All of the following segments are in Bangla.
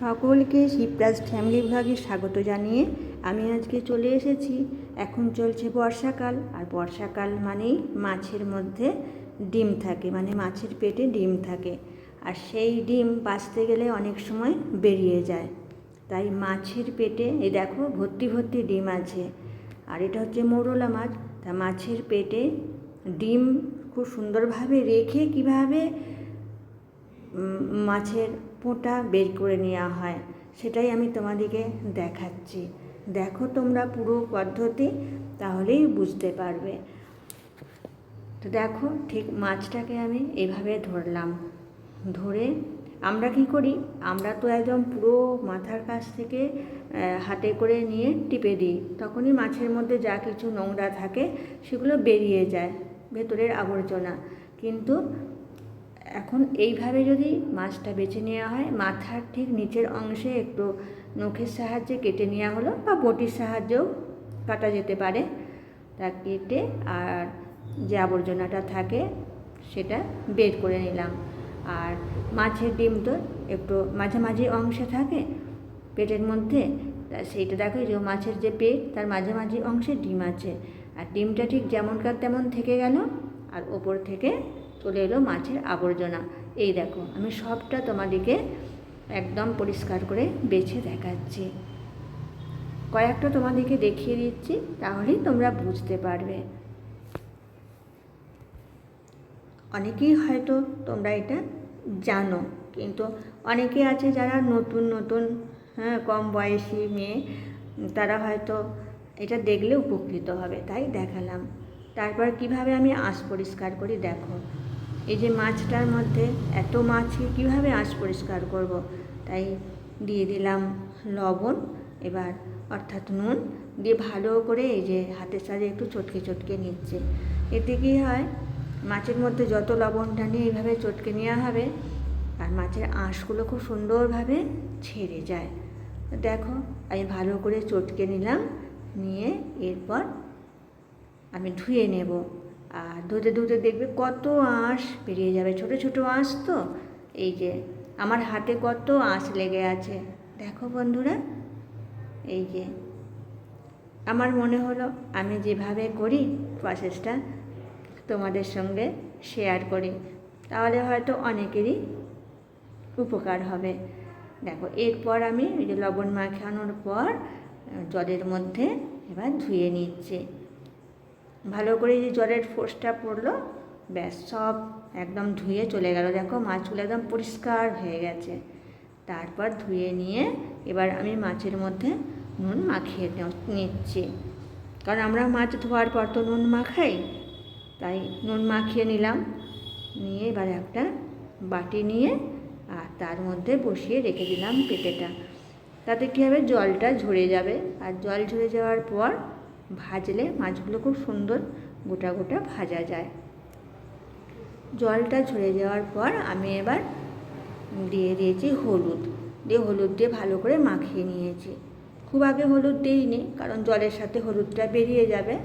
সকলকে শিবরাজ ফ্যামিলি বিভাগে স্বাগত জানিয়ে আমি আজকে চলে এসেছি। এখন চলছে বর্ষাকাল, আর বর্ষাকাল মানেই মাছের মধ্যে ডিম থাকে মানে মাছের পেটে ডিম থাকে। আর সেই ডিম বাঁচতে গেলে অনেক সময় বেরিয়ে যায়। তাই মাছের পেটে, এ দেখো ভর্তি ভর্তি ডিম আছে। আর এটা হচ্ছে মৌরলা মাছ। তা মাছের পেটে ডিম খুব সুন্দরভাবে রেখে কীভাবে মাছের পোঁটা বের করে নেওয়া হয়, সেটাই আমি তোমাদেরকে দেখাচ্ছি। দেখো তোমরা পুরো পদ্ধতি, তাহলেই বুঝতে পারবে। তো দেখো, ঠিক মাছটাকে আমি এভাবে ধরলাম। ধরে আমরা কি করি? আমরা তো একদম পুরো মাথার কাছ থেকে হাতে করে নিয়ে টিপে দিই। তখনই মাছের মধ্যে যা কিছু নোংরা থাকে, সেগুলো বেরিয়ে যায়, ভেতরের আবর্জনা। কিন্তু এখন এইভাবে যদি মাছটা বেছে নেওয়া হয়, মাথার ঠিক নিচের অংশে একটু নখের সাহায্যে কেটে নেওয়া হলো বা বটির সাহায্যেও কাটা যেতে পারে। তা কেটে আর যে আবর্জনাটা থাকে সেটা বের করে নিলাম। আর মাছের ডিম তো একটু মাঝামাঝি অংশে থাকে পেটের মধ্যে, তা সেইটা দেখো যে মাছের যে পেট, তার মাঝামাঝি অংশে ডিম আছে। আর ডিমটা ঠিক যেমনকার তেমন থেকে গেল, আর ওপর থেকে চলে এলো মাছের আবর্জনা। এই দেখো, আমি সবটা তোমাদেরকে একদম পরিষ্কার করে বেছে দেখাচ্ছি। কয়েকটা তোমাদেরকে দেখিয়ে দিচ্ছি, তাহলেই তোমরা বুঝতে পারবে। অনেকেই হয়তো তোমরা এটা জানো, কিন্তু অনেকে আছে যারা নতুন নতুন হ্যাঁ কম বয়সী মেয়ে, তারা হয়তো এটা দেখলে উপকৃত হবে। তাই দেখালাম। তারপর কীভাবে আমি আঁশ পরিষ্কার করি, দেখো। এই যে মাছটার মধ্যে এত মাছকে কীভাবে আঁশ পরিষ্কার করব? তাই দিয়ে দিলাম লবণ, এবার অর্থাৎ নুন দিয়ে ভালো করে এই যে হাতের সাথে একটু চটকে চটকে নিচ্ছে। এতে কী হয়, মাছের মধ্যে যত লবণটা নিয়ে এইভাবে চটকে নেওয়া হবে, আর মাছের আঁশগুলো খুব সুন্দরভাবে ছেড়ে যায়। দেখো, আমি ভালো করে চটকে নিলাম, নিয়ে এরপর আমি ধুয়ে নেব। আর ধুতে ধুতে দেখবে কত আঁশ বেরিয়ে যাবে, ছোট ছোট আঁশ তো। এই যে, আমার হাতে কত আঁশ লেগে আছে। দেখো বন্ধুরা, এই যে, আমার মনে হলো আমি যেভাবে করি প্রসেসটা তোমাদের সঙ্গে শেয়ার করি। তাহলে হয়তো অনেকেরই উপকার হবে। দেখো, এরপর আমি এই যে লবণ মাখানোর পর, জলের মধ্যে এবার ধুয়ে নিচ্ছি। ভালো করে যে জলের ফোর্সটা পড়ল, ব্যাস সব একদম ধুয়ে চলে গেল। দেখো মাছগুলো একদম পরিষ্কার হয়ে গেছে। তারপর ধুয়ে নিয়ে এবার আমি মাছের মধ্যে নুন মাখিয়ে নিচ্ছি। কারণ আমরা মাছ ধোয়ার পর তো নুন মাখাই, তাই নুন মাখিয়ে নিলাম। নিয়ে এবার একটা বাটি নিয়ে, আর তার মধ্যে বসিয়ে রেখে দিলাম পেঁপেটা তাতে কী হবে? জলটা ঝরে যাবে। আর জল ঝরে যাওয়ার পর ভাজলে মাছগুলো খুব সুন্দর গোটা গোটা ভাজা যায়। জলটা ঝরে যাওয়ার পর আমি এবার দিয়ে দিয়েছি হলুদ। দিয়ে হলুদ দিয়ে ভালো করে মাখিয়ে নিয়েছি। খুব আগে হলুদ দিইনি, কারণ জলের সাথে হলুদটা বেরিয়ে যাবে,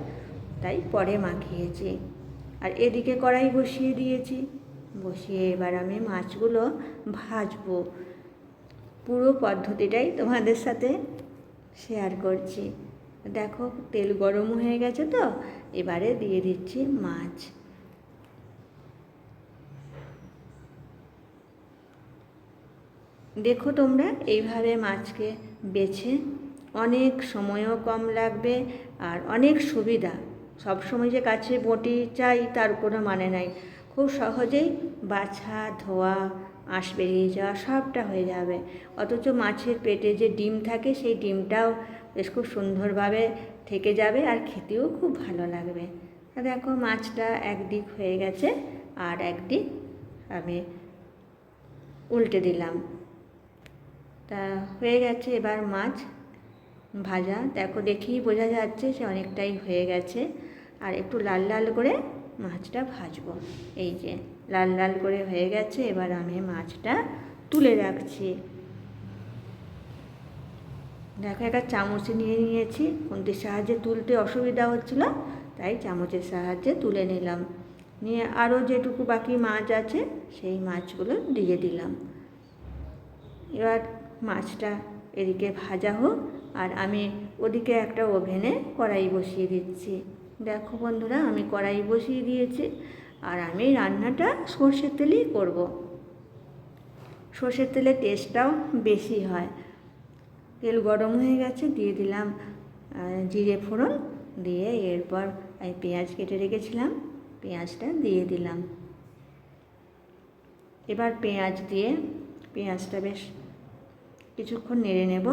তাই পরে মাখিয়েছি। আর এদিকে কড়াই বসিয়ে দিয়েছি। বসিয়ে এবার আমি মাছগুলো ভাজবো। পুরো পদ্ধতিটাই তোমাদের সাথে শেয়ার করছি। দেখো, তেল গরম হয়ে গেছে তো? এবারে দিয়ে দিচ্ছি মাছ। দেখো তোমরা, এইভাবে মাছকে বেছে অনেক সময়ও কম লাগবে আর অনেক সুবিধা। সব সময় যে কাছে বটি চাই তার কোনো মানে নাই। খুব সহজেই বাছা, ধোয়া আঁশ বেরিয়ে যাওয়া সবটা হয়ে যাবে। অথচ মাছের পেটে যে ডিম থাকে, সেই ডিমটাও বেশ খুব সুন্দরভাবে থেকে যাবে আর খেতেও খুব ভালো লাগবে। দেখো মাছটা একদিক হয়ে গেছে আর একদিক আমি উল্টে দিলাম। তা হয়ে গেছে এবার মাছ ভাজা। দেখো দেখেই বোঝা যাচ্ছে সে অনেকটাই হয়ে গেছে। আর একটু লাল লাল করে মাছটা ভাজবো। এই যে লাল লাল করে হয়ে গেছে, এবার আমি মাছটা তুলে রাখছি। দেখো, একটা চামচ নিয়ে নিয়েছি, খুন্তির সাহায্যে তুলতে অসুবিধা হচ্ছিল, তাই চামচের সাহায্যে তুলে নিলাম। নিয়ে আরও যেটুকু বাকি মাছ আছে, সেই মাছগুলো দিয়ে দিলাম। এবার মাছটা এদিকে ভাজা হোক, আর আমি ওদিকে একটা ওভেনে কড়াই বসিয়ে দিচ্ছি। দেখো বন্ধুরা, আমি কড়াই বসিয়ে দিয়েছি। আর আমি রান্নাটা সর্ষের তেলেই করব। সর্ষের তেলের টেস্টটাও বেশি হয়। তেল গরম হয়ে গেছে, দিয়ে দিলাম জিরে ফোড়ন, দিয়ে এরপর এই পেঁয়াজ কেটে রেখেছিলাম, পেঁয়াজটা দিয়ে দিলাম। এবার পেঁয়াজ দিয়ে, পেঁয়াজটা বেশ কিছুক্ষণ নেড়ে নেব,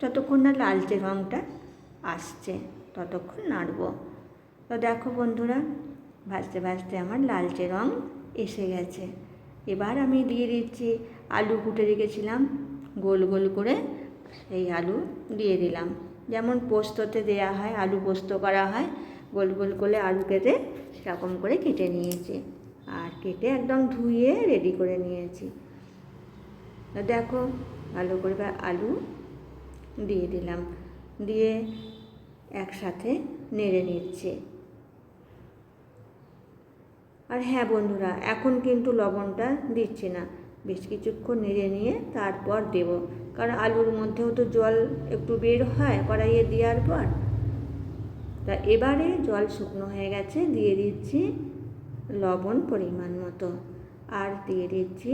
যতক্ষণ না লালচে রঙটা আসছে, ততক্ষণ নাড়ব। তো দেখো বন্ধুরা ভাজতে ভাজতে আমার লালচে রঙ এসে গেছে। এবার আমি দিয়ে দিচ্ছি আলু কুটে রেখেছিলাম, গোল গোল করে সেই আলু দিয়ে দিলাম। যেমন পোস্ততে দেয়া হয়, আলু পোস্ত করা হয়, গোল গোল করে আলু কেটে সেরকম করে কেটে নিয়েছি। আর কেটে একদম ধুয়ে রেডি করে নিয়েছি। দেখো, ভালো করে আলু দিয়ে দিলাম। দিয়ে একসাথে নেড়ে নিচ্ছে। আর হ্যাঁ বন্ধুরা, এখন কিন্তু লবণটা দিচ্ছি না। বেশ কিছুক্ষণ নেড়ে নিয়ে তারপর দেব। কারণ আলুর মধ্যেও তো জল একটু বের হয় কড়াইয়ে দেওয়ার পর। তা এবারে জল শুকনো হয়ে গেছে, দিয়ে দিচ্ছি লবণ পরিমাণ মতো। আর দিয়ে দিচ্ছি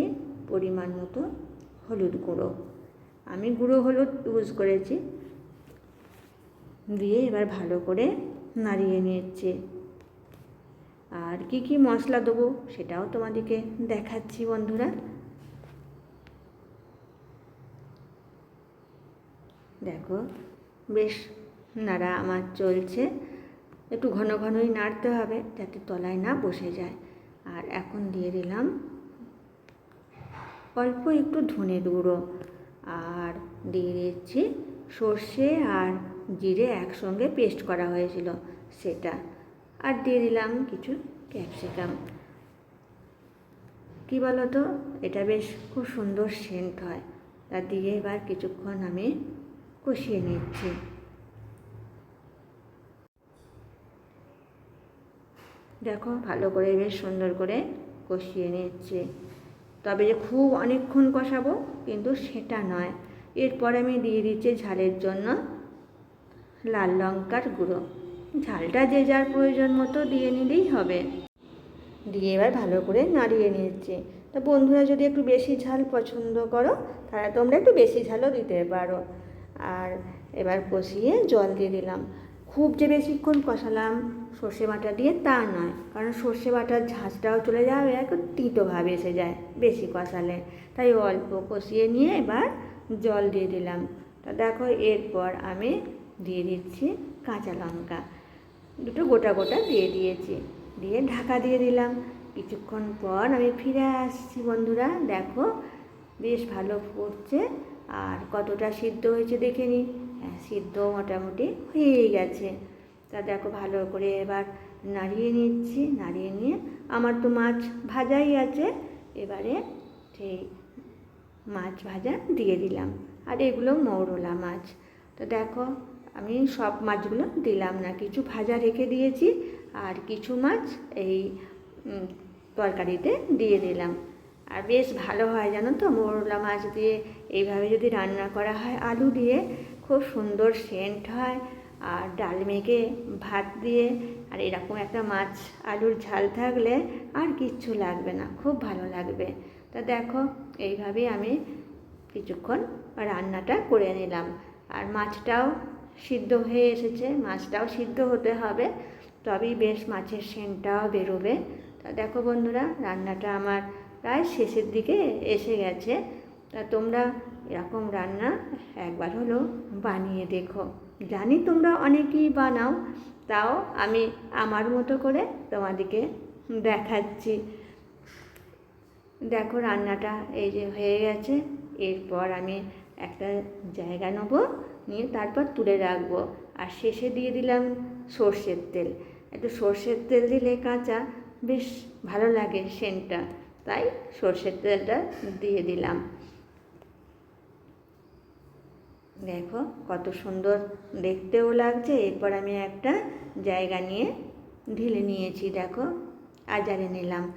পরিমাণ মতো হলুদ গুঁড়ো। আমি গুঁড়ো হলুদ ইউজ করেছি। দিয়ে এবার ভালো করে নাড়িয়ে নিচ্ছি। আর কি কি মশলা দেবো সেটাও তোমাদেরকে দেখাচ্ছি বন্ধুরা। দেখো, বেশ নাড়া আমার চলছে। একটু ঘন ঘনই নাড়তে হবে যাতে তলায় না বসে যায়। আর এখন দিয়ে দিলাম অল্প একটু ধনে গুঁড়ো। আর দিয়ে দিচ্ছি সর্ষে আর জিরে একসঙ্গে পেস্ট করা হয়েছিল সেটা। আর দিয়ে দিলাম কিছু ক্যাপসিকাম। কী বলো তো এটা বেশ খুব সুন্দর সেন্ট হয়। তা দিয়ে এবার কিছুক্ষণ আমি কষিয়ে নিচ্ছি। দেখো, ভালো করে বেশ সুন্দর করে কষিয়ে নিচ্ছে। তবে যে খুব অনেকক্ষণ কষাবো কিন্তু সেটা নয়। এরপর আমি দিয়ে দিচ্ছি ঝালের জন্য লাল লঙ্কার গুঁড়ো। ঝালটা যে যার প্রয়োজন মতো দিয়ে নিলেই হবে। দিয়ে এবার ভালো করে নাড়িয়ে নিচ্ছি। তা বন্ধুরা, যদি একটু বেশি ঝাল পছন্দ করো, তাহলে তোমরা একটু বেশি ঝালও দিতে পারো। আর এবার কষিয়ে জল দিয়ে দিলাম। খুব যে বেশিক্ষণ কষালাম সর্ষে বাটা দিয়ে তা নয়, কারণ সর্ষে বাটার ঝাঁঝটাও চলে যাবে একটু তিতো ভাব এসে যায় বেশি কষালে। তাই অল্প কষিয়ে নিয়ে এবার জল দিয়ে দিলাম। তা দেখো, এরপর আমি দিয়ে দিচ্ছি কাঁচা লঙ্কা। দুটো গোটা গোটা দিয়ে দিয়েছি। দিয়ে ঢাকা দিয়ে দিলাম। কিছুক্ষণ পর আমি ফিরে আসছি বন্ধুরা। দেখো, বেশ ভালো ফুটছে। আর কতটা সিদ্ধ হয়েছে দেখে নিই হ্যাঁ সিদ্ধ মোটামুটি হয়েই গেছে। তা দেখো, ভালো করে এবার নাড়িয়ে নিচ্ছি। নাড়িয়ে নিয়ে আমার তো মাছ ভাজাই আছে। এবারে সেই মাছ ভাজা দিয়ে দিলাম। আর এগুলো মৌরলা মাছ। তো দেখো আমি সব মাছগুলো দিলাম না। কিছু ভাজা রেখে দিয়েছি আর কিছু মাছ এই তরকারিতে দিয়ে দিলাম। আর বেশ ভালো হয় জানো তো, মোরলা মাছ দিয়ে। এইভাবে যদি রান্না করা হয় আলু দিয়ে, খুব সুন্দর সেন্ট হয়। আর ডাল মেখে ভাত দিয়ে, আর এরকম একটা মাছ আলুর ঝাল থাকলে আর কিচ্ছু লাগবে না, খুব ভালো লাগবে। তা দেখো, এইভাবেই আমি কিছুক্ষণ রান্নাটা করে নিলাম। আর মাছটাও সিদ্ধ হয়ে এসেছে, মাছটাও সিদ্ধ হতে হবে। তবেই বেশ মাছের সেন্টটাও বেরোবে। তা দেখো বন্ধুরা, রান্নাটা আমার প্রায় শেষের দিকে এসে গেছে। তা তোমরা এরকম রান্না একবার হলো বানিয়ে দেখো। জানি তোমরা অনেকেই বানাও, তাও আমি আমার মতো করে তোমাদেরকে দেখাচ্ছি। দেখো রান্নাটা এই যে হয়ে গেছে। এরপর আমি একটা জায়গা নেব, নিয়ে তারপর তুলে রাখব। আর শেষে দিয়ে দিলাম সর্ষের তেল। একটু সর্ষের তেল দিলে কাঁচা, বেশ ভালো লাগে সেন্টটা। তাই সর্ষের তেলটা দিয়ে দিলাম। দেখো কত সুন্দর দেখতেও লাগছে। এরপর আমি একটা জায়গা নিয়ে ঢেলে নিয়েছি, দেখো। আজারে নিলাম।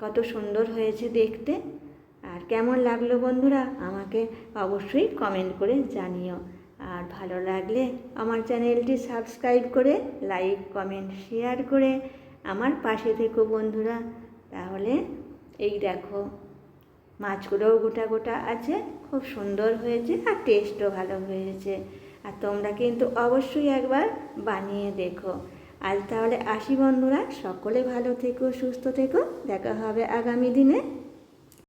কত সুন্দর হয়েছে দেখতে। আর কেমন লাগল বন্ধুরা আমাকে অবশ্যই কমেন্ট করে জানিও। আর ভালো লাগলে আমার চ্যানেলটি সাবস্ক্রাইব করে লাইক কমেন্ট শেয়ার করে আমার পাশে থেকো বন্ধুরা। তাহলে এই দেখো, মাছগুলোও গোটা গোটা আছে, খুব সুন্দর হয়েছে আর টেস্টও ভালো হয়েছে। আর তোমরা কিন্তু অবশ্যই একবার বানিয়ে দেখো। আজ তাহলে আসি বন্ধুরা, সকলে ভালো থেকো, সুস্থ থেকো, দেখা হবে আগামী দিনে।